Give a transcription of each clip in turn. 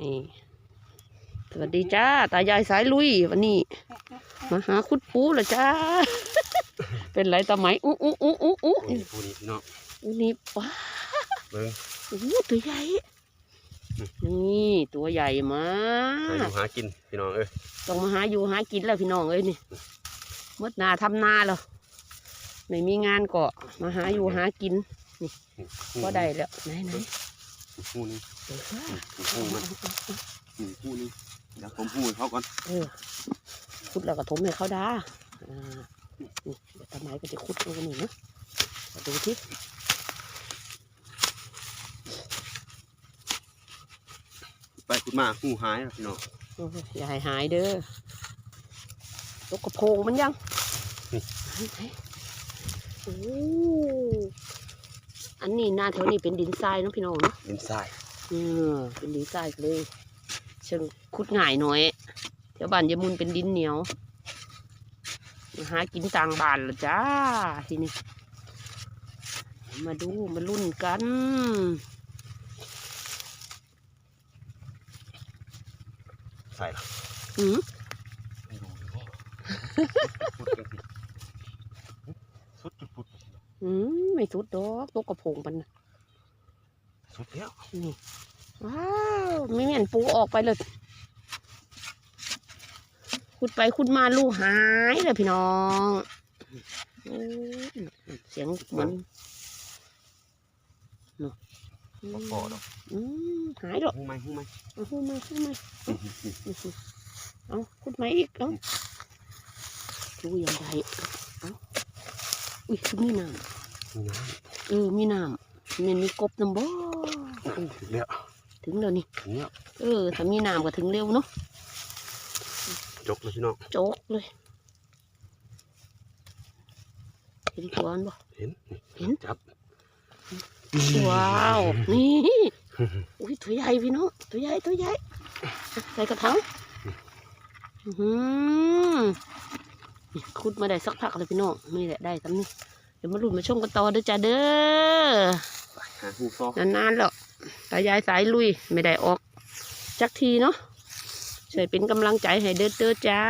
นี่สวัสดีจ้า ตายายสายลุย วันนี้ มาหาคุดปูเหรอจ้า เป็นไรตาไหมอู้อู้อู้อู้อู้นี่ปูนี้พี่น้องอู้นี่ว้าเบิ้งอู้ตัวใหญ่ นี่ตัวใหญ่มาหาอกยู่หากินพี่น้องเอ้ยต้องมาหาอยู่หากินแล้วพี่น้องเอ้ยนี่มดนาทำนาแล้วไม่มีงานก็มาหาอยู่หากินก็ได้แล้วไหนไหน ปูนี้เออปูมันนี่ปูนี้เดี๋ยวผมพูดเขาก่อนเออขุดแล้วก็ถมให้เขาดาอ่านี่เดี๋ยวตาไม้ก็จะขุดตรงนี้นะดูที่ไปขุดมาหูหายแล้วพี่น้องอย่าให้หายเด้อตกกระโพงมันยังโอ้อันนี้หน้าแถวนี้เป็นดินทรายนะพี่น้องเนาะดินทราย ออเป็นดินทรายเลยเชิงขุดง่ายหน่อยแถวบ้านยายมุนเป็นดินเหนียวมาหากินต่างบ้านละจ้าทีนี้มาดูมาลุ้นกันใส่ละอืมไม่ดูดิว่าพูดกันสิสุดจุดพุดอืมไม่สุดดอกตกกระโพงปันน่ะสุดแล้วนี่ ว้าวไม่เหม็นปูออกไปเลยขุดไปขุดมาลูกหายเลยพี่น้องโอ้ยเสียงเหมือนเนาะบ่พอดอกอืมหายหรอกหูไหมหูไหมเอาหูมาหูมาเอาขุดมาอีกเอาดูยังไงเอาอุ้ยคือมีน้หูน้ำเออมีน้ำมันมีกบน้ำบ่ำถึงแล้ว ถึงแล้วนี่ถึงแล้วเออถ้ามีน้ำก็ถึงเร็วเนาะจกเลยพี่น้องโจกเลยเห็นตัวมันบ่เห็นเห็นจับว้าวนี่อุ้ยตัวใหญ่พี่น้องตัวใหญ่ตัวใหญ่อะใส่กระถางอื้อหือนี่ขุดมาได้สักพักเลยพี่น้องนี่แหละได้ตำนี้เดี๋ยวมาลุ้นมาชมกันต่อเด้อจ้าเด้อหาหูซอกนานๆแล้ว ตายายสายลุยไม่ได้ออกจักทีเนาะช่วยเป็นกำลังใจให้เด้อเด้อจ้า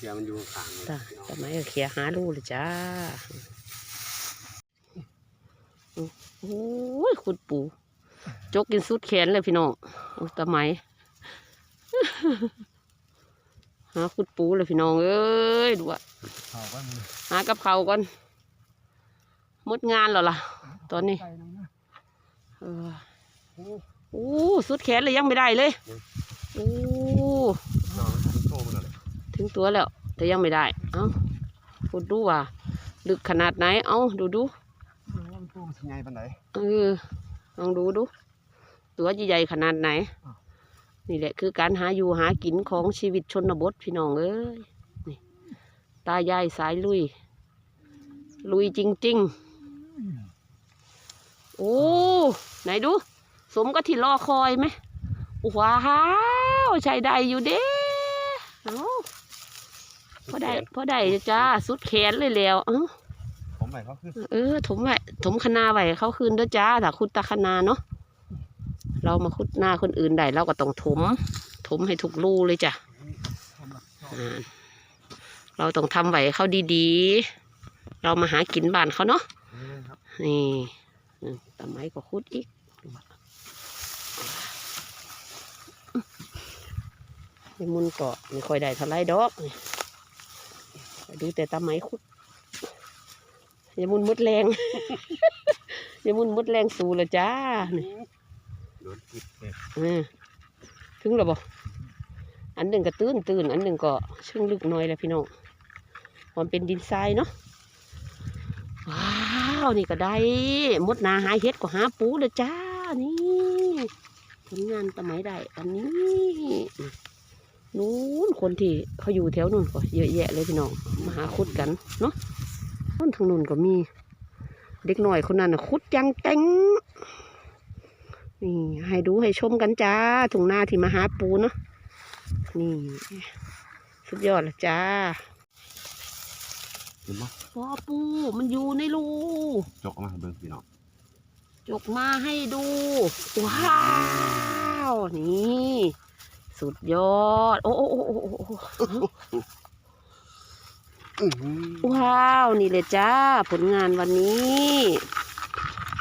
เดี๋ยวมันอยู่ข้างๆเลยจ้าพี่น้องทำไมก็เคลียร์หาลูเลยจ้าโอ้ยขุดปูจกกินสุดแขนเลยพี่น้องโอ้ทำไมหาขุดปูเลยพี่น้องเอ้ยดูอะเขาก็มีหากับเขาวก่อนหมดงานแล้วล่ะ ตอนนี้ไก่นะ เออโอ้โอ้สุดแขนเลยยังไม่ได้เลยโอ้น้องมันโตมันอะไรถึงตัวแล้ว แต่ยังไม่ได้ เอ้าพูดดูว่าลึกขนาดไหน เอ้าดูดูมันโตมันไงปันไหนเออลองดูดู ตัวใหญ่ๆขนาดไหนอ้าวนี่แหละคือการหาอยู่หากินของชีวิตชนบทพี่น้องเอ้ยนี่ตายายสายลุย ลุยจริง ๆ โอ้ ไหนดู สมกับที่รอคอยไหมว้าวใช้ได้อยู่เด้เอ้าพอได้พอได้จ้าสุดแขนเลยแล้วเอ้าผมใหม่เขาคือเออถมไว้ถมคณาไว้เขาคืนเด้อจ้าถ้าคุดตาคณาเนาะเรามาคุดหน้าคนอื่นได้เราก็ต้องถม ถมให้ถูกรูเลยจ้ะอ่าเราต้องทำไว้ให้เขาดีๆ เรามาหากินบ้านเขาเนาะนี่ครับนี่อืม ตะไม้ก็คุดอีกยายมุนก็ไม่ค่อยได้เท่าไรดอกนี่ดูแต่ตะไม้คุดยายมุนมุดแรงยายมุนมุดแรงสูเลยจ้านี่โดนผิดเลยอ่าถึงแล้วบ่อันหนึ่งก็ตื้นตื้นอันหนึ่งก็เชิงลึกหน่อยแหละพี่น้องมันเป็นดินทรายเนาะว้าวนี่ก็ได้มดนาหาเห็ดก็หาปูเลยจ้านี่ผลงานสมัยได้อันนี้นู้นคนที่เขาอยู่แถวนู้นก็เยอะแยะเลยพี่น้องมาหาขุดกันเนาะนู้นทางนู้นก็มี เด็กหน่อยคนนั้นน่ะขุดยังเต็งนี่ให้ดูให้ชมกันจ้าถุงหน้าที่มาหาปูเนาะนี่ สุดยอดเลยจ้า เห็นไหมปอปู มันอยู่ในรูจกออกมาให้เบิ่งพี่น้องจกมาให้ดู ว้าววนี่ สุดยอดโอ้โอ้โอ้โอ้โอ้โอ้อื้อหือว้าว นี่เลยจ้า ผลงานวันนี้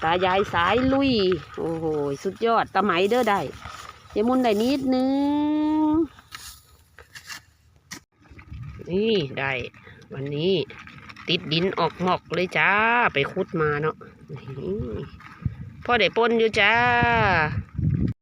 ตายายสายลุย โอ้โห สุดยอด ตะไหมเด้อได้ยายมุนได้นิดนึง นี่ ได้ วันนี้ติดดินออกหมอกเลยจ้า ไปคุดมาเนาะพ่อได้ปนอยู่จ้า